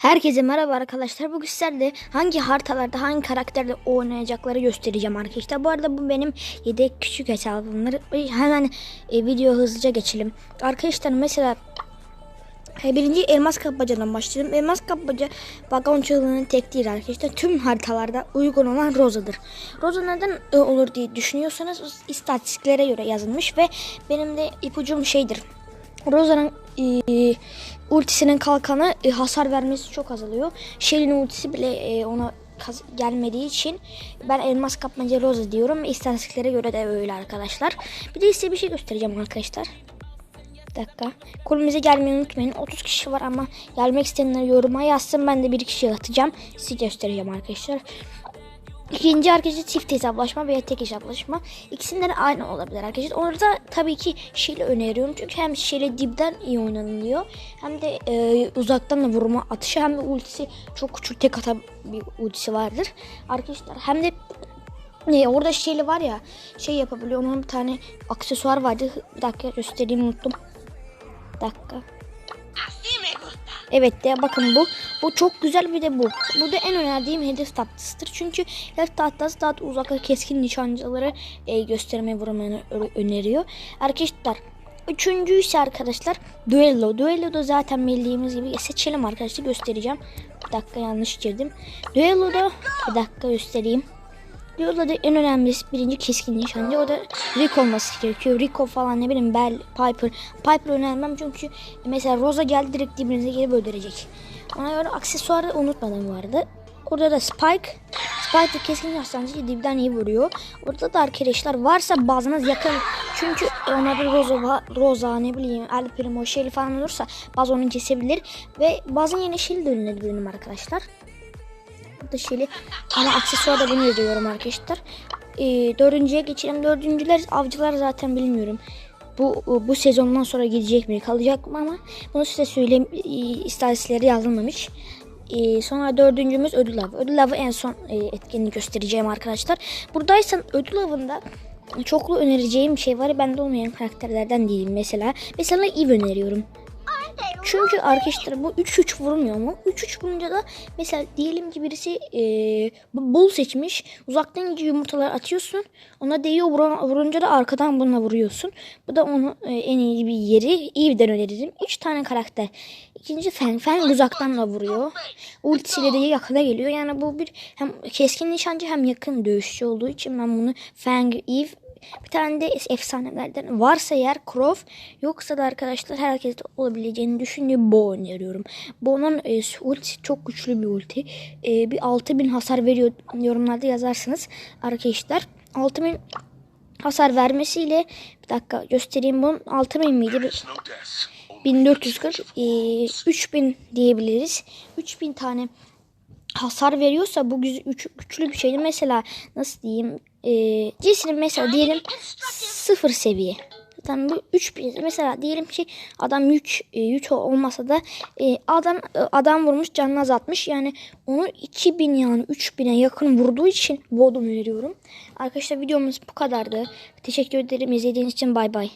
Herkese merhaba arkadaşlar. Bugün sizlerle hangi haritalarda hangi karakterde oynayacakları göstereceğim arkadaşlar. Bu arada bu benim yedek küçük hesabımdır. Hemen e, video hızlıca geçelim. Arkadaşlar mesela e, birinci elmas kapmacadan başlayalım. Elmas kapmaca vagon çığlığının tek değil arkadaşlar. Tüm haritalarda uygun olan Rosa'dır. Rosa neden e, olur diye düşünüyorsanız istatistiklere göre yazılmış ve benim de ipucum şeydir. Rosa'nın e, ultisinin kalkanı e, hasar vermesi çok azalıyor. Shelly'nin ultisi bile e, ona gelmediği için ben elmas kapmaca Rosa diyorum. İstatistiklere göre de öyle arkadaşlar. Bir de size bir şey göstereceğim arkadaşlar. Bir dakika. Kulübümüze gelmeyi unutmayın. 30 kişi var ama gelmek isteyenler yoruma yazsın. Ben de bir kişi atacağım. Size göstereceğim arkadaşlar. İkinci arkadaşlar çift hesaplaşma veya tek hesaplaşma. İkisinden de aynı olabilir arkadaşlar. Orada tabii ki Shell'i öneriyorum. Çünkü hem Shell'i dipten iyi oynanılıyor. Hem de e, uzaktan da vurma atışı hem de ultisi çok küçük tek ata bir ultisi vardır. Arkadaşlar hem de e, orada Shell'i var ya şey yapabiliyor. Onun bir tane aksesuar vardı. Bir dakika göstereyim unuttum. Bir dakika. Evet de bakın bu. Bu çok güzel bir de bu. Bu da en önerdiğim hedef tahtasıdır. Çünkü hedef tahtası daha da uzakta keskin nişancıları e, göstermeyi vurmayı ö- öneriyor. Arkadaşlar Üçüncü ise arkadaşlar Duello. Duello da zaten bildiğimiz gibi seçelim arkadaşlar göstereceğim. Bir dakika yanlış girdim. Duello'da bir dakika göstereyim. Duello'da en önemlisi birinci keskin nişancı. O da Rick olması gerekiyor. Rico falan ne bileyim Bell, Piper. Piper önermem çünkü mesela Rosa geldi direkt dibinize gelip öldürecek. Ona göre aksesuarı unutmadım vardı. Orada da Spike. Spike de keskin nişancı dibden iyi vuruyor. Orada da arkadaşlar varsa bazınız yakın. Çünkü onlarda Rosa, va- Rosa ne bileyim El Primo, Shelly falan olursa bazı onu kesebilir. Ve bazen yeni Shelly de benim arkadaşlar. Burada Shelly ama aksesuar da bunu yazıyorum arkadaşlar. Ee, dördüncüye geçelim. Dördüncüler avcılar zaten bilmiyorum. Bu bu sezondan sonra gidecek mi kalacak mı ama bunu size söyleyeyim e, istatistikleri yazılmamış. Ee, sonra dördüncümüz ödül avı. Ödül avı en son e, etkinliği göstereceğim arkadaşlar. Buradaysan ödül avında çoklu önereceğim şey var. Bende olmayan karakterlerden değilim mesela. Mesela Eve öneriyorum. Çünkü arkadaşlar bu 3-3 vurmuyor mu? 3-3 vurunca da mesela diyelim ki birisi e, bol seçmiş. Uzaktan yumurtalar atıyorsun. Ona değiyor vurunca da arkadan bununla vuruyorsun. Bu da onu e, en iyi bir yeri. Eve'den öneririm. 3 tane karakter. İkinci Feng. Feng uzaktan da vuruyor. Ultisiyle de yakına geliyor. Yani bu bir hem keskin nişancı hem yakın dövüşçü olduğu için ben bunu Feng, Eve bir tane de efsanelerden varsa eğer Crow yoksa da arkadaşlar herkeste olabileceğini düşündüğüm Bo öneriyorum. Bo'nun e, ulti çok güçlü bir ulti. E, bir 6000 hasar veriyor yorumlarda yazarsınız arkadaşlar. 6000 hasar vermesiyle bir dakika göstereyim bunun 6000 miydi? Bir- 1440 e, 3000 diyebiliriz. 3000 tane hasar veriyorsa bu güçlü bir şeydir. Mesela nasıl diyeyim? E, mesela diyelim sıfır seviye. Zaten bu 3000 mesela diyelim ki adam yük e, yük olmasa da e, adam e, adam vurmuş canını azaltmış. Yani onu 2000 yani 3000'e yakın vurduğu için Vodum veriyorum. Arkadaşlar videomuz bu kadardı. Teşekkür ederim izlediğiniz için bay bay.